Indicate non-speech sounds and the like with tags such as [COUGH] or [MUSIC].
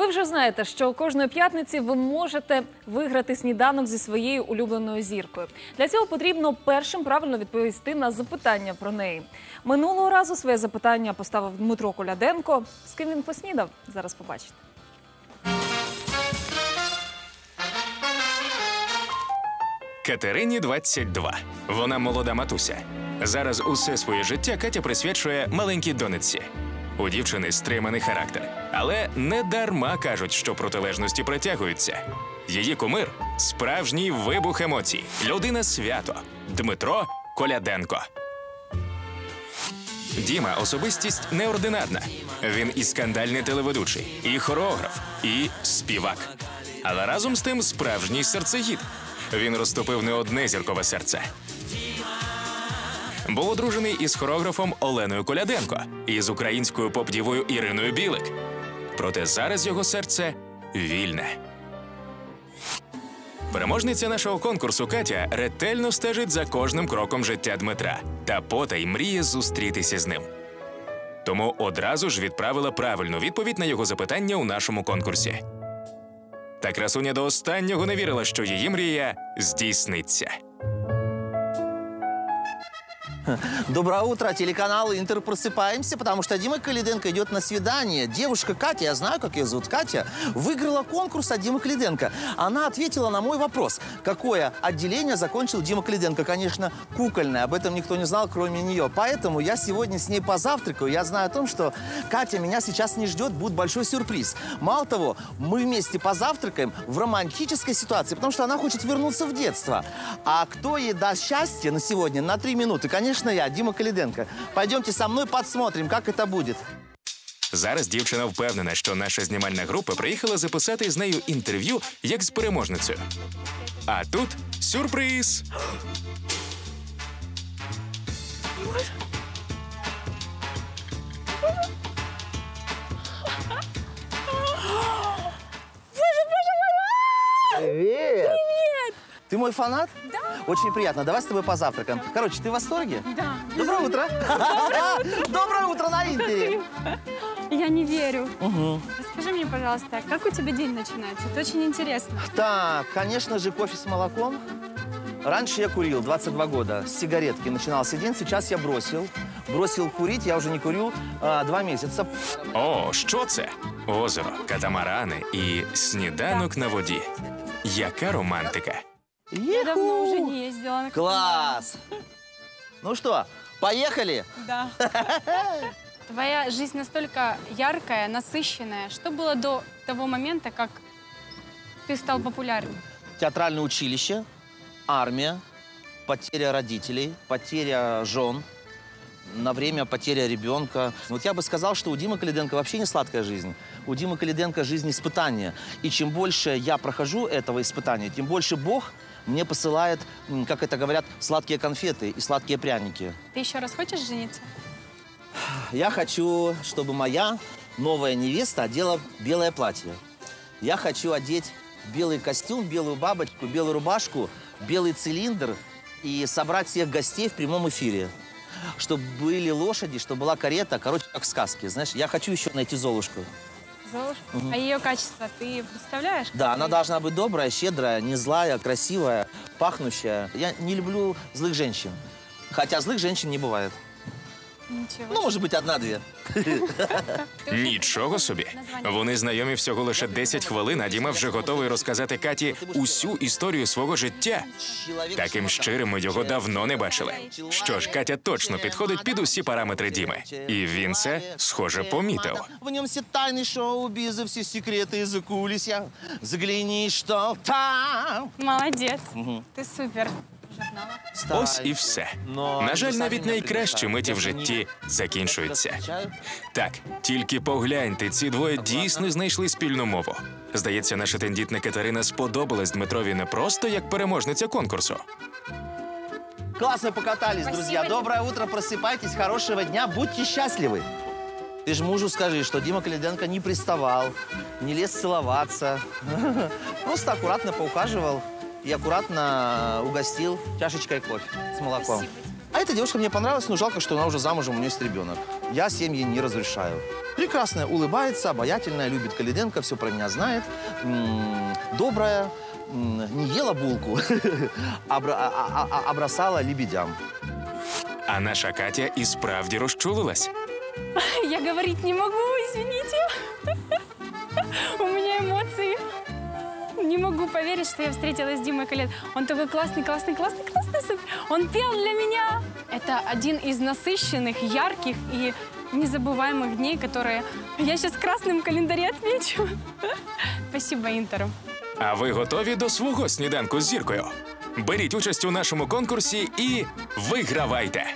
Ви вже знаєте, що кожної п'ятниці ви можете виграти сніданок зі своєю улюбленою зіркою. Для цього потрібно першим правильно відповісти на запитання про неї. Минулого разу своє запитання поставив Дмитро Коляденко. З ким він поснідав? Зараз побачите. Катерині 22. Вона молода матуся. Зараз усе своє життя Катя присвячує маленькій донечці. У дівчини стриманий характер. Але не дарма кажуть, що протилежності притягуються. Її кумир справжній вибух емоцій. Людина свято. Дмитро Коляденко. Діма особистість неординарна. Він і скандальний телеведучий, і хореограф, і співак. Але разом з тим справжній серцегід. Він розтопив не одне зіркове серце. Був одружений із хореографом Оленою Коляденко і з українською поп-дівою Іриною Білик. Проте зараз його серце вільне. Переможниця нашого конкурсу Катя ретельно стежить за кожним кроком життя Дмитра та потай мріє зустрітися з ним. Тому одразу ж відправила правильну відповідь на його запитання у нашому конкурсі. Та красуня до останнього не вірила, що її мрія здійсниться. [LAUGHS] Доброе утро, телеканал Интер. Просыпаемся, потому что Дима Калиденко идет на свидание. Девушка Катя, я знаю, как ее зовут, Катя, выиграла конкурс от Димы Калиденко. Она ответила на мой вопрос, какое отделение закончил Дима Калиденко. Конечно, кукольное, об этом никто не знал, кроме нее. Поэтому я сегодня с ней позавтракаю. Я знаю о том, что Катя меня сейчас не ждет, будет большой сюрприз. Мало того, мы вместе позавтракаем в романтической ситуации, потому что она хочет вернуться в детство. А кто ей даст счастье на сегодня, на три минуты? Конечно, я, Дима Калиденко. Пойдемте со мной посмотрим, как это будет. Зараз дівчина впевнена, що наша знімальна група приїхала записати з нею інтерв'ю як з переможницею. А тут сюрприз. Привет! Привет! Ты мой фанат? Да. Очень приятно. Давай с тобой позавтракаем. Короче, ты в восторге? Да. Доброе утро! [LAUGHS] Доброе утро на Интере! Я не верю. Расскажи мне, пожалуйста, как у тебя день начинается? Это очень интересно. Так, конечно же, кофе с молоком. Раньше я курил 22 года, с сигаретки начинался день, сейчас я бросил. Бросил курить, я уже не курю а, два месяца. О, що це? Озеро, катамарани і сніданок на воді. Яка романтика! Я давно уже не ездила на Класс! Ну что, поехали? Да. [LAUGHS] Твоя жизнь настолько яркая, насыщенная. Что было до того момента, как ты стал популярным? Театральное училище, армия, потеря родителей, потеря жен, на время потеря ребенка. Вот я бы сказал, что у Димы Калиденко вообще не сладкая жизнь. У Димы Калиденко жизнь испытания. И чем больше я прохожу этого испытания, тем больше Бог мне посылает, как это говорят, сладкие конфеты и сладкие пряники. Ты еще раз хочешь жениться? Я хочу, чтобы моя новая невеста одела белое платье. Я хочу одеть белый костюм, белую бабочку, белую рубашку, белый цилиндр и собрать всех гостей в прямом эфире. Чтобы были лошади, чтобы была карета, короче, как в сказке. Знаешь, я хочу еще найти Золушку. Золушка? А ее качество ты представляешь? Да, она должна быть добрая, щедрая, не злая, красивая, пахнущая. Я не люблю злых женщин. Хотя злых женщин не бывает. Ничего. Ну, может быть, одна-две. Нічого собі. Вони знайомі всього лише 10 хвилин, а Діма вже готовий розказати Каті усю історію свого життя. Таким щирим ми його давно не бачили. Що ж, Катя точно підходить під усі параметри Діми. І він це, схоже, помітив. В нем все тайны шоу-биза, все секреты из кулисья. Загляни, что там. Молодец. Ты супер. Журнала. Ось і все. На жаль, навіть найкращі миті в житті закінчуються. Так, тільки погляньте, ці двоє дійсно знайшли спільну мову. Здається, наша тендітна Катерина сподобалась Дмитрові не просто як переможниця конкурсу. Классно покатались, Спасибо друзья. тебе. Доброе утро, просыпайтесь, хорошего дня, будьте счастливы. Ты же мужу скажи, что Дима Калиденко не приставал, не лез целоваться. [LAUGHS] Просто аккуратно поухаживал И аккуратно угостил чашечкой кофе с молоком. Спасибо. А эта девушка мне понравилась, но жалко, что она уже замужем, у нее есть ребенок. Я семьи не разрешаю. Прекрасная, улыбается, обаятельная, любит Калиденко, все про меня знает. М, Добрая, м, не ела булку, [LAUGHS] а а- а- а- бросала лебедям. А наша Катя і справді розчулилась. [LAUGHS] Я говорить не могу, извините. [LAUGHS] У меня эмоции Не могу поверить, что я встретилась с Димой Калет. Он такой классный, классный, классный, классный. супер. Он пел для меня. Это один из насыщенных, ярких и незабываемых дней, которые я сейчас в красном календаре отмечу. [LAUGHS] Спасибо Интеру. А ви готові до свого сніданку з зіркою? Беріть участь у нашому конкурсі і вигравайте!